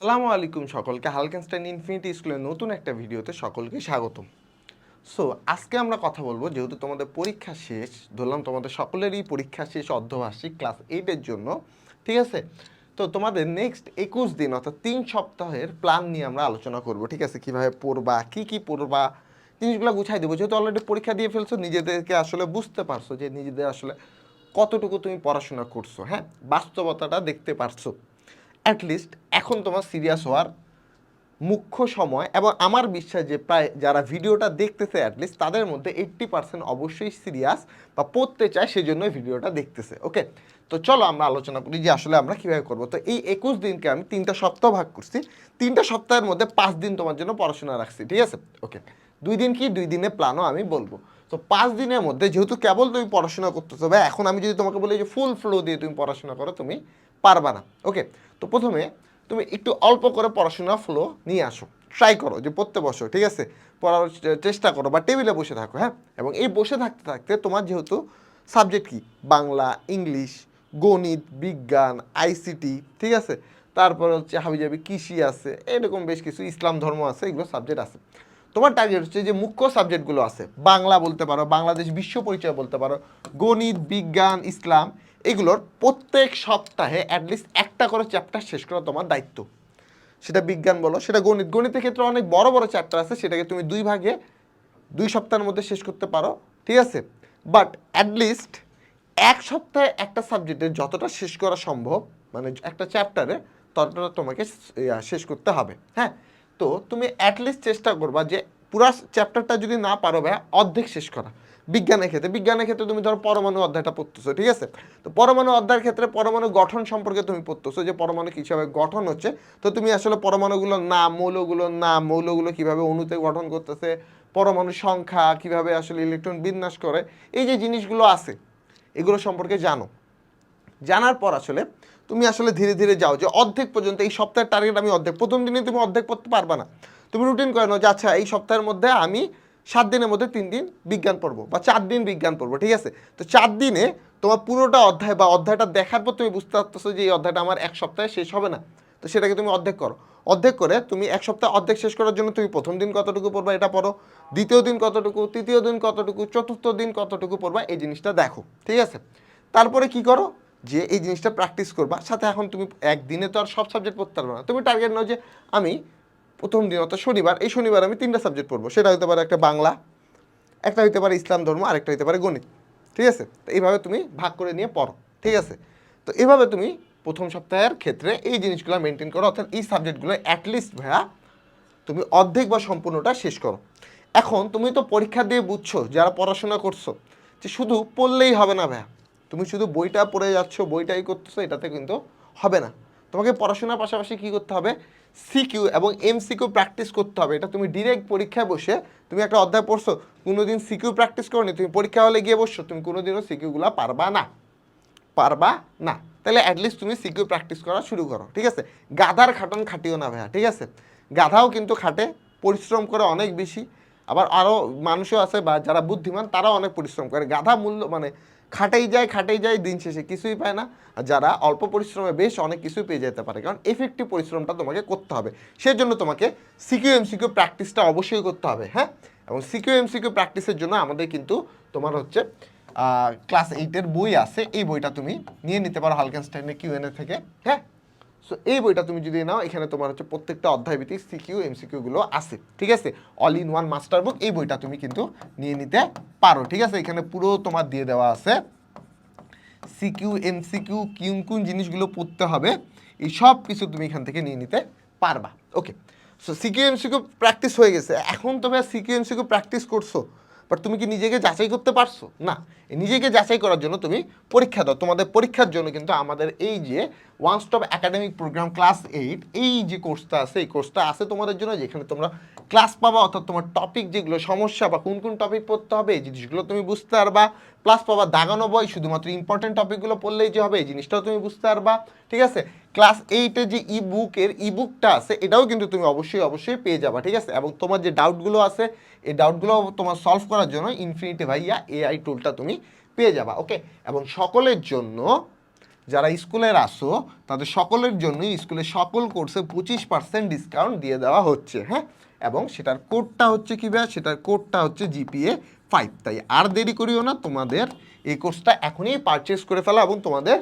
সালামু আলাইকুম সকলকে হালকেনস্টাইন ইনফিনিটি স্কুলের নতুন একটা ভিডিওতে সকলকে স্বাগতম। সো আজকে আমরা কথা বলব, যেহেতু তোমাদের পরীক্ষা শেষ, ধরলাম তোমাদের সকলেরই পরীক্ষা শেষ অর্ধবার্ষিক ক্লাস এইটের জন্য, ঠিক আছে? তো তোমাদের নেক্সট একুশ দিন, অর্থাৎ তিন সপ্তাহের প্ল্যান নিয়ে আমরা আলোচনা করব, ঠিক আছে? কীভাবে পড়বা, কি কি পড়বা, জিনিসগুলো গুছাই দেবো। যেহেতু অলরেডি পরীক্ষা দিয়ে ফেলছো, নিজেদেরকে আসলে বুঝতে পারছ যে নিজেদের আসলে কতটুকু তুমি পড়াশোনা করছ হ্যাঁ? বাস্তবতাটা দেখতে পারছ। অ্যাটলিস্ট এখন তোমার সিরিয়াস হওয়ার মুখ্য সময় এবং আমার বিশ্বাস যে প্রায় যারা ভিডিওটা দেখতেছে অ্যাটলিস্ট তাদের মধ্যে এইট্টি পার্সেন্ট অবশ্যই সিরিয়াস বা পড়তে চায় সেই ভিডিওটা দেখতেছে ওকে তো চলো আমরা আলোচনা করি যে আসলে আমরা কীভাবে করব। তো এই একুশ দিনকে আমি তিনটা সপ্তাহ ভাগ করছি, তিনটা সপ্তাহের মধ্যে পাঁচ দিন তোমার জন্য পড়াশোনা রাখছি, ঠিক আছে? ওকে দুই দিন কি? দুই দিনের প্ল্যানও আমি বলব। তো পাঁচ দিনের মধ্যে যেহেতু কেবল তুমি পড়াশোনা করতেছো বা এখন আমি যদি তোমাকে বলি যে ফুল ফ্লো দিয়ে তুমি পড়াশোনা করো, তুমি পারবা না। ওকে তো প্রথমে তুমি একটু অল্প করে পড়াশোনা ফ্লো নিয়ে আসো। ট্রাই করো যে পড়তে বসো, ঠিক আছে? পড়ার চেষ্টা করো বা টেবিলে বসে থাকো হ্যাঁ? এবং এই বসে থাকতে থাকতে তোমার যেহেতু সাবজেক্ট কি? বাংলা ইংলিশ গণিত, বিজ্ঞান আইসিটি ঠিক আছে? তারপর হচ্ছে হাবিজাবি, কৃষি আছে, এরকম বেশ কিছু ইসলাম ধর্ম আছে, এগুলো সাবজেক্ট আছে। তোমার টার্গেট হচ্ছে যে মুখ্য সাবজেক্টগুলো আছে। বাংলা বলতে পারো, বাংলাদেশ বিশ্ব পরিচয় বলতে পারো, গণিত, বিজ্ঞান, ইসলাম এগুলোর প্রত্যেক সপ্তাহে অ্যাটলিস্ট একটা করে চ্যাপ্টার শেষ করা তোমার দায়িত্ব। সেটা বিজ্ঞান বলো, সেটা গণিত। গণিতের ক্ষেত্রে অনেক বড় বড় চ্যাপ্টার আছে, সেটাকে তুমি দুই ভাগে, দুই সপ্তাহের মধ্যে শেষ করতে পারো, ঠিক আছে? বাট অ্যাটলিস্ট এক সপ্তাহে একটা সাবজেক্টে যতটা শেষ করা সম্ভব মানে একটা চ্যাপ্টারে ততটা তোমাকে শেষ করতে হবে হ্যাঁ? তো তুমি অ্যাটলিস্ট চেষ্টা করবা যে পুরা চ্যাপ্টারটা যদি না পারো ভাই অর্ধেক শেষ করা। বিজ্ঞানের ক্ষেত্রে বিজ্ঞানের ক্ষেত্রে তুমি ধরো পরমাণু অধ্যায়টা পড়তেছো, ঠিক আছে? তো পরমাণু অধ্যায়ের ক্ষেত্রে পরমাণু গঠন সম্পর্কে তুমি পড়তেছো, যে পরমাণু কীভাবে গঠন হচ্ছে, তো তুমি আসলে পরমাণুগুলোর নাম, মৌলগুলোর নাম, মৌলগুলো কীভাবে অণুতে গঠন করতেছে পরমাণু সংখ্যা কীভাবে আসলে ইলেকট্রন বিন্যাস করে, এই যে জিনিসগুলো আছে, এগুলো সম্পর্কে জানো। জানার পর আসলে তুমি আসলে ধীরে ধীরে যাও, যে অর্ধেক পর্যন্ত এই সপ্তাহের টার্গেট আমি অর্ধেক, প্রথম দিনে তুমি অর্ধেক পড়তে পারবে না। তুমি রুটিন করে নাও যে আচ্ছা এই সপ্তাহের মধ্যে আমি সাত দিনের মধ্যে তিন দিন বিজ্ঞান পড়ব বা চার দিন বিজ্ঞান পড়ব, ঠিক আছে? তো চার দিনে তোমার পুরোটা অধ্যায় বা অধ্যায়টা দেখার পর তুমি বুঝতে পারতেছো যে এই অধ্যায়টা আমার এক সপ্তাহে শেষ হবে না। তো সেটাকে তুমি অর্ধেক করো। অর্ধেক করে তুমি এক সপ্তাহ অর্ধেক শেষ করার জন্য তুমি প্রথম দিন কতটুকু পড়বা এটা পড়ো, দ্বিতীয় দিন কতটুকু, তৃতীয় দিন কতটুকু, চতুর্থ দিন কতটুকু পড়বা এই জিনিসটা দেখো, ঠিক আছে? তারপরে কি করো যে এই জিনিসটা প্র্যাকটিস করবা, সাথে এখন তুমি একদিনে তো আর সব সাবজেক্ট পড়তে পারবে না। তুমি টার্গেট নাও যে আমি প্রথম দিন অর্থাৎ শনিবার, এই শনিবার আমি তিনটা সাবজেক্ট পড়ব। সেটা হতে পারে একটা বাংলা, একটা হতে পারে ইসলাম ধর্ম, আরেকটা হতে পারে গণিত। ঠিক আছে? তো এইভাবে তুমি ভাগ করে নিয়ে পড়ো। ঠিক আছে? তো এভাবে তুমি প্রথম সপ্তাহের ক্ষেত্রে এই জিনিসগুলো মেনটেন করো, অর্থাৎ এই সাবজেক্টগুলো অ্যাটলিস্ট ভাইয়া তুমি অর্ধেক বা সম্পূর্ণটা শেষ করো। এখন তুমি তো পরীক্ষা দিয়ে বুঝছ, যারা পড়াশোনা করছ, যে শুধু পড়লেই হবে না ভাইয়া। তুমি শুধু বইটা পড়ে যাচ্ছ, বইটাই করতেছো, এটাতে কিন্তু হবে না। তোমাকে পড়াশোনার পাশাপাশি কী করতে হবে? সিকিউ এবং এমসিকিউ প্র্যাকটিস করতে হবে। এটা তুমি ডিরেক্ট পরীক্ষায় বসে তুমি একটা অধ্যায় পড়ছো, কোনোদিন সিকিউ প্র্যাকটিস করনি, তুমি পরীক্ষা হলে গিয়ে বসছো, তুমি কোনোদিনও সিকিউগুলো পারবা না। পারবা না। তাহলে অ্যাটলিস্ট তুমি সিকিউ প্র্যাকটিস করা শুরু করো, ঠিক আছে? গাধার খাটন খাটিও না ভাইয়া, ঠিক আছে? গাধাও কিন্তু খাটে, পরিশ্রম করে অনেক বেশি। আবার আরও মানুষও আছে বা যারা বুদ্ধিমান, তারাও অনেক পরিশ্রম করে। গাধা মূল্য মানে খাটেই যায়, খাটাই যায়, দিন শেষে কিছুই পায় না। আর যারা অল্প পরিশ্রমে বেশ অনেক কিছুই পেয়ে যেতে পারে, কারণ এফেক্টিভ পরিশ্রমটা তোমাকে করতে হবে। সেজন্য তোমাকে সিকিউ এমসিকিউ প্র্যাকটিসটা অবশ্যই করতে হবে হ্যাঁ? এবং সিকিউ এমসিকিউ প্র্যাকটিসের জন্য আমাদের কিন্তু তোমার হচ্ছে ক্লাস এইটের বই আছে। এই বইটা তুমি নিয়ে নিতে পারো হালকেনস্টাইনের কিউএনএ থেকে হ্যাঁ? সো এই বইটা তুমি যদি নাও, এখানে তোমার হচ্ছে প্রত্যেকটা অধ্যায় ভিত্তিক সিকিউ এমসিকিউ গুলো আছে, ঠিক আছে? All in one master book এই বইটা তুমি কিন্তু নিয়ে নিতে পারো, ঠিক আছে? এখানে পুরো তোমার দিয়ে দেওয়া আছে। সিকিউ এমসিকিউ কোন কোন জিনিসগুলো পড়তে হবে, এই সব কিছু তুমি এখান থেকে নিয়ে নিতে পারবা okay so CQ MCQ practice হয়ে গেছে। এখন তুমি সিকিউ এমসিকিউ প্র্যাকটিস করছ বাট তুমি কি নিজেকে যাচাই করতে পারছ? না নিজেকে যাচাই করার জন্য তুমি পরীক্ষা দাও। তোমাদের পরীক্ষার জন্য কিন্তু আমাদের এই যে one stop academic program class eight এই যে কোর্সটা আছে, এই কোর্সটা আছে তোমাদের জন্য, যেখানে তোমরা ক্লাস পাবা, অর্থাৎ তোমার টপিক যেগুলো, সমস্যা বা কোন কোন টপিক পড়তে হবে, এই জিনিসগুলো তুমি বুঝতে পারবা। প্লাস পাবা দাগানো বই, শুধুমাত্র ইম্পর্টেন্ট টপিকগুলো পড়লেই যে হবে, এই জিনিসটাও তুমি বুঝতে পারবা, ঠিক আছে? ক্লাস এইটে যে ই বুকের ই বুকটা আছে, এটাও কিন্তু তুমি অবশ্যই অবশ্যই পেয়ে যাবা, ঠিক আছে? এবং তোমার যে ডাউটগুলো আছে, এই ডাউটগুলো তোমার সলভ করার জন্য ইনফিনিটি ভাইয়া এআই টুলটা তুমি পেয়ে যাবা ওকে এবং সকলের জন্য যারা স্কুলের আসো, তাদের সকলের জন্যই স্কুলের সকল কোর্সে পঁচিশ পার্সেন্ট ডিসকাউন্ট দিয়ে দেওয়া হচ্ছে হ্যাঁ? এবং সেটার কোডটা হচ্ছে কী ভাইয়া সেটার কোডটা হচ্ছে জিপিএ ফাইভ তাই আর দেরি করিও না, তোমাদের এই কোর্সটা এখনই পারচেস করে ফেলা এবং তোমাদের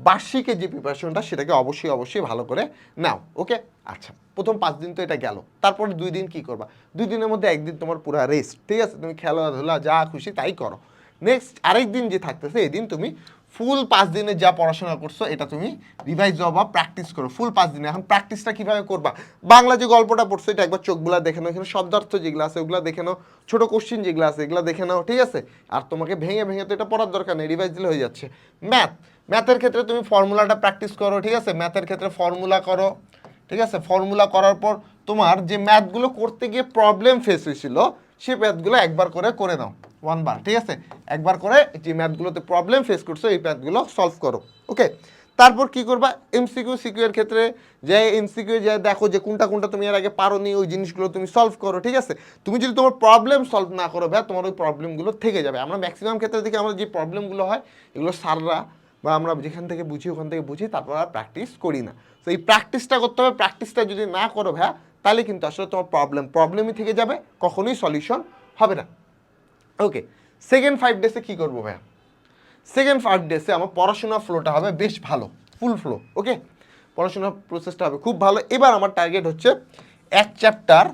বার্ষিকের যে প্রিপারেশনটা সেটাকে অবশ্যই অবশ্যই ভালো করে নাও ওকে আচ্ছা প্রথম পাঁচ দিন তো এটা গেল। তারপরে দুই দিন কি করবা? দুই দিনের মধ্যে একদিন তোমার পুরো রেস্ট ঠিক আছে? তুমি খেলাধুলা, যা খুশি তাই করো। নেক্সট আরেক দিন যে থাকতেছে এই দিন তুমি ফুল পাঁচ দিনে যা পড়াশোনা করছ, এটা তুমি রিভাইজ দাও বা প্র্যাকটিস করো। ফুল পাঁচ দিনে। এখন প্র্যাকটিসটা কীভাবে করবা? বাংলা যে গল্পটা পড়ছো, এটা একবার চোখগুলা দেখে নাও। এখানে শব্দার্থ যেগুলো আছে, ওগুলো দেখে নাও। ছোটো কোশ্চিন যেগুলো আছে, এগুলো দেখে নাও, ঠিক আছে? আর তোমাকে ভেঙে ভেঙে তো এটা পড়ার দরকার নেই রিভাইজ দিলে হয়ে যাচ্ছে। ম্যাথ ম্যাথের ক্ষেত্রে তুমি ফর্মুলাটা প্র্যাকটিস করো, ঠিক আছে? ম্যাথের ক্ষেত্রে ফর্মুলা করো, ঠিক আছে? ফর্মুলা করার পর তোমার যে ম্যাথগুলো করতে গিয়ে প্রবলেম ফেস হয়েছিল সেই ম্যাথগুলো একবার করে করে নাও। ওয়ান বার ঠিক আছে? একবার করে যে ম্যাথগুলোতে প্রবলেম ফেস করছ, এই ম্যাথগুলো সলভ করো ওকে তারপর কি করবা? এমসিকিউ সিকিউ ক্ষেত্রে যে এমসিকিউ যে দেখো যে কোনটা কোনটা তুমি এর আগে পারো নি ওই জিনিসগুলো তুমি সলভ করো, ঠিক আছে? তুমি যদি তোমার প্রবলেম সলভ না করো ভাই তোমার ওই প্রবলেমগুলো থেকে যাবে। আমরা ম্যাক্সিমাম ক্ষেত্রে দেখি আমরা যে প্রবলেমগুলো হয়, এগুলো সাররা বা আমরা যেখান থেকে বুঝি, ওখান থেকে বুঝি, তারপর আর প্র্যাকটিস করি না। তো এই প্র্যাকটিসটা করতে হবে প্র্যাকটিসটা যদি না করো, ভাইয়া, তাহলে কিন্তু আসলে তোমার প্রবলেম প্রবলেমই থেকে যাবে, কখনোই সলিউশন হবে না। ওকে সেকেন্ড ফাইভ ডেসে কী করব ভাইয়া? সেকেন্ড ফাইভ ডেসে আমার পড়াশোনা ফ্লোটা হবে বেশ ভালো ফুল ফ্লো ওকে পড়াশোনা প্রসেসটা হবে খুব ভালো। এবার আমার টার্গেট হচ্ছে এক চ্যাপ্টার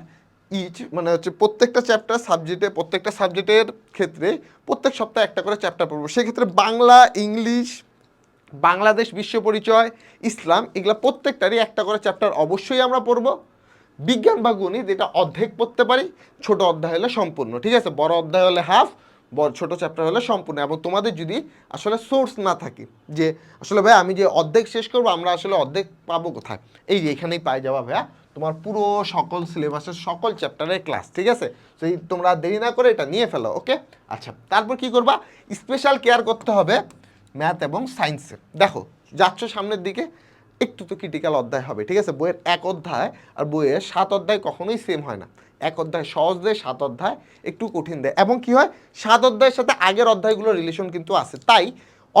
ইচ মানে হচ্ছে প্রত্যেকটা চ্যাপ্টার সাবজেক্টে প্রত্যেকটা সাবজেক্টের ক্ষেত্রে প্রত্যেক সপ্তাহে একটা করে চ্যাপ্টার পড়ব। সেক্ষেত্রে বাংলা, ইংলিশ, বাংলাদেশ, বিশ্ব পরিচয়, ইসলাম, এগুলো প্রত্যেকটারই একটা করে চ্যাপ্টার অবশ্যই আমরা পড়ব। বিজ্ঞান বা গণিত, এটা অর্ধেক পড়তে পারি, ছোট অধ্যায় হলে সম্পূর্ণ, ঠিক আছে? বড় অধ্যায় হলে হাফ বড় ছোট চ্যাপ্টার হলে সম্পূর্ণ, এবং তোমাদের যদি আসলে সোর্স না থাকে, যে আসলে ভাই আমি যে অর্ধেক শেষ করব, আমরা আসলে অর্ধেক পাবো কোথায়? এই যে এখানেই পাই যাওয়া ভাইয়া, তোমার পুরো সকল সিলেবাসের সকল চ্যাপ্টারের ক্লাস ঠিক আছে? তো তোমরা দেরি না করে এটা নিয়ে ফেলো ওকে আচ্ছা তারপর কি করবা? স্পেশাল কেয়ার করতে হবে ম্যাথ এবং সায়েন্সে দেখো, যাচ্ছ সামনের দিকে একটু তো ক্রিটিক্যাল অধ্যায় হবে, ঠিক আছে? বইয়ের এক অধ্যায় আর বইয়ের সাত অধ্যায় কখনোই সেম হয় না। এক অধ্যায় সহজ দেয় সাত অধ্যায় একটু কঠিন দেয় এবং কি হয়? সাত অধ্যায়ের সাথে আগের অধ্যায়গুলোর রিলেশন কিন্তু আছে। তাই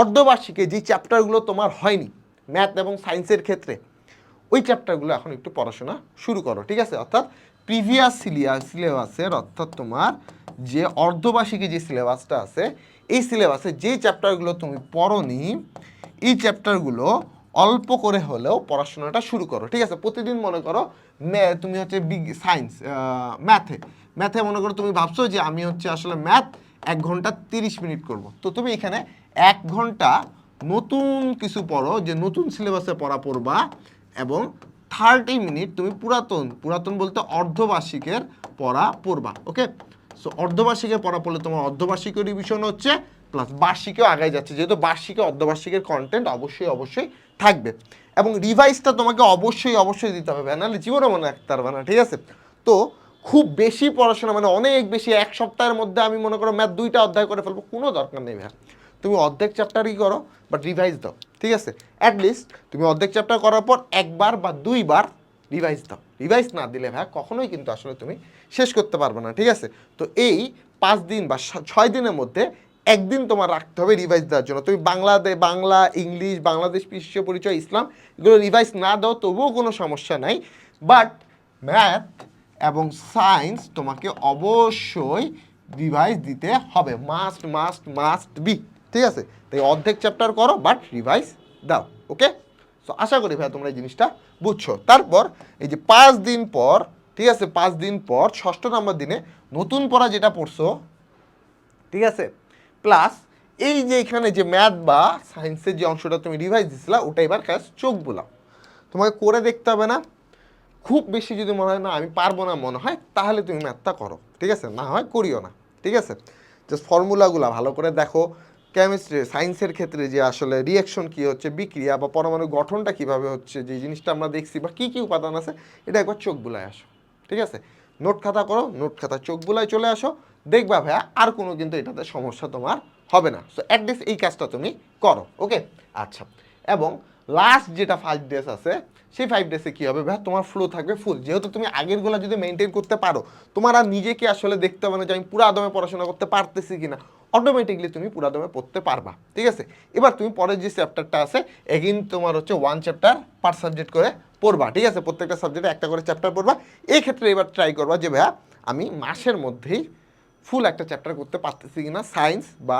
অর্ধবার্ষিকে যে চ্যাপ্টারগুলো তোমার হয়নি ম্যাথ এবং সায়েন্সের ক্ষেত্রে, ওই চ্যাপ্টারগুলো এখন একটু পড়াশোনা শুরু করো, ঠিক আছে? অর্থাৎ প্রিভিয়াস সিলিয়া সিলেবাসের অর্থাৎ তোমার যে অর্ধবার্ষিকী যে সিলেবাসটা আছে, এই সিলেবাসে যে চ্যাপ্টারগুলো তুমি পড়োনি, এই চ্যাপ্টারগুলো অল্প করে হলেও পড়াশোনাটা শুরু করো, ঠিক আছে? প্রতিদিন মনে করো তুমি হচ্ছে বিগ সায়েন্স ম্যাথে ম্যাথে মনে করো তুমি ভাবছ যে আমি হচ্ছে আসলে ম্যাথ এক ঘণ্টা তিরিশ মিনিট করব। তো তুমি এখানে এক ঘণ্টা নতুন কিছু পড়ো, যে নতুন সিলেবাসে পড়া পড়বা এবং থার্টি মিনিট তুমি পুরাতন পুরাতন বলতে অর্ধবার্ষিকের পড়া পড়বা ওকে সো অর্ধবার্ষিকের পড়া পড়লে তোমার অর্ধবার্ষিকীয় রিভিশন হচ্ছে প্লাস বার্ষিকেও আগায় যাচ্ছে। যেহেতু বার্ষিকে অর্ধবার্ষিকের কন্টেন্ট অবশ্যই অবশ্যই থাকবে। এবং রিভাইসটা তোমাকে অবশ্যই অবশ্যই দিতে হবে। নাহলে জীবনে মনে রাখতে পারবে না ঠিক আছে? তো খুব বেশি পড়াশোনা মানে অনেক বেশি, এক সপ্তাহের মধ্যে আমি মনে করো ম্যাথ দুইটা অধ্যায় করে ফেলব, কোনো দরকার নেই ভাই তুমি অর্ধেক চ্যাপ্টারই করো বাট রিভাইজ দাও, ঠিক আছে? অ্যাটলিস্ট তুমি অর্ধেক চ্যাপ্টার করার পর একবার বা দুইবার রিভাইজ দাও। রিভাইজ না দিলে ভাই কখনোই কিন্তু আসলে তুমি শেষ করতে পারবে না, ঠিক আছে? তো এই পাঁচ দিন বা ছয় দিনের মধ্যে একদিন তোমার রাখতে হবে রিভাইজ দেওয়ার জন্য। তুমি বাংলাদেশ বাংলা, ইংলিশ, বাংলাদেশ বিশ্ব পরিচয়, ইসলাম, এগুলো রিভাইজ না দাও, তবুও কোনো সমস্যা নাই। বাট ম্যাথ এবং সায়েন্স তোমাকে অবশ্যই রিভাইজ দিতে হবে। মাস্ট মাস্ট মাস্ট বি ঠিক আছে? তাই অর্ধেক চ্যাপ্টার করো বাট রিভাইজ দাও ওকে সো আশা করি ভাই তোমরা এই জিনিসটা বুঝছ। তারপর এই যে পাঁচ দিন পর, ঠিক আছে? পাঁচ দিন পর, ষষ্ঠ নম্বর দিনে নতুন পড়া যেটা পড়ছো, ঠিক আছে? প্লাস এই যে এখানে যে ম্যাথ বা সায়েন্সের যে অংশটা তুমি রিভাইজ দিছিলা, ওটা এবার কাজ চোখ বোলাও। তোমাকে করে দেখতে হবে না। খুব বেশি যদি মনে হয়, না, আমি পারব না মনে হয়, তাহলে তুমি ম্যাথটা করো। ঠিক আছে? না হয় করিও না। ঠিক আছে? জাস্ট ফর্মুলাগুলো ভালো করে দেখো। কেমিস্ট্রি সায়েন্সের ক্ষেত্রে যে আসলে রিয়াকশন কী হচ্ছে, বিক্রিয়া বা পরমাণু গঠনটা কীভাবে হচ্ছে, যে জিনিসটা আমরা দেখছি বা কী কী উপাদান আছে, এটা একবার চোখ বুলায় আসো। ঠিক আছে? নোট খাতা করো নোট খাতা চোখ বুলায় চলে আসো। দেখবা ভাইয়া, আর কোনো কিন্তু এটাতে সমস্যা তোমার হবে না। সো অ্যাটলিস্ট এই কাজটা তুমি করো ওকে আচ্ছা এবং লাস্ট যেটা ফাইভ ডেস আছে, সেই ফাইভ ডেসে কী হবে ভাই তোমার ফ্লো থাকবে ফুল যেহেতু তুমি আগেরগুলো যদি মেনটেন করতে পারো, তোমার আর নিজেকে আসলে দেখতে হবে না যে আমি পুরো আদমে পড়াশোনা করতে পারতেছি কিনা। অটোমেটিকলি তুমি পুরো আদমে পড়তে পারবা, ঠিক আছে? এবার তুমি পরের যে চ্যাপ্টারটা আছে এগেইন তোমার হচ্ছে ওয়ান চ্যাপ্টার পার সাবজেক্ট করে পড়বা, ঠিক আছে? প্রত্যেকটা সাবজেক্টে একটা করে চ্যাপ্টার পড়বা। এই ক্ষেত্রে এবার ট্রাই করবা যে ভাইয়া, আমি মাসের মধ্যেই ফুল একটা চ্যাপ্টার করতে পারতেছি কিনা? সায়েন্স বা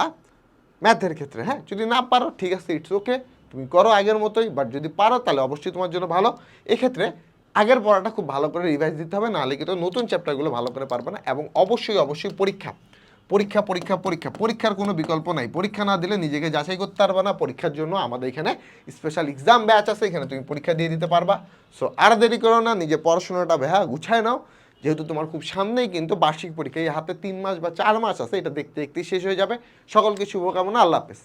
ম্যাথের ক্ষেত্রে হ্যাঁ? যদি না পারো, ঠিক আছে ইটস ওকে তুমি করো আগের মতোই বাট যদি পারো, তাহলে অবশ্যই তোমার জন্য ভালো। এক্ষেত্রে আগের পড়াটা খুব ভালো করে রিভাইজ দিতে হবে, নাহলে কিন্তু নতুন চ্যাপ্টারগুলো ভালো করে পারবে না, এবং অবশ্যই অবশ্যই পরীক্ষা। পরীক্ষা পরীক্ষা পরীক্ষা, পরীক্ষার কোনো বিকল্প নাই। পরীক্ষা না দিলে নিজেকে যাচাই করতে পারবে না, পরীক্ষার জন্য আমাদের এখানে স্পেশাল এক্সাম ব্যাচ আছে, এখানে তুমি পরীক্ষা দিয়ে দিতে পারবা। সো আর দেরি করো না নিজে পড়াশোনাটা ভেহা গুছায় নাও যেহেতু তোমার খুব সামনেই কিন্তু বার্ষিক পরীক্ষা, এই হাতে তিন মাস বা চার মাস আছে, এটা দেখতে দেখতে শেষ হয়ে যাবে। সকলকে শুভকামনা, আল্লাহ হাফেজ।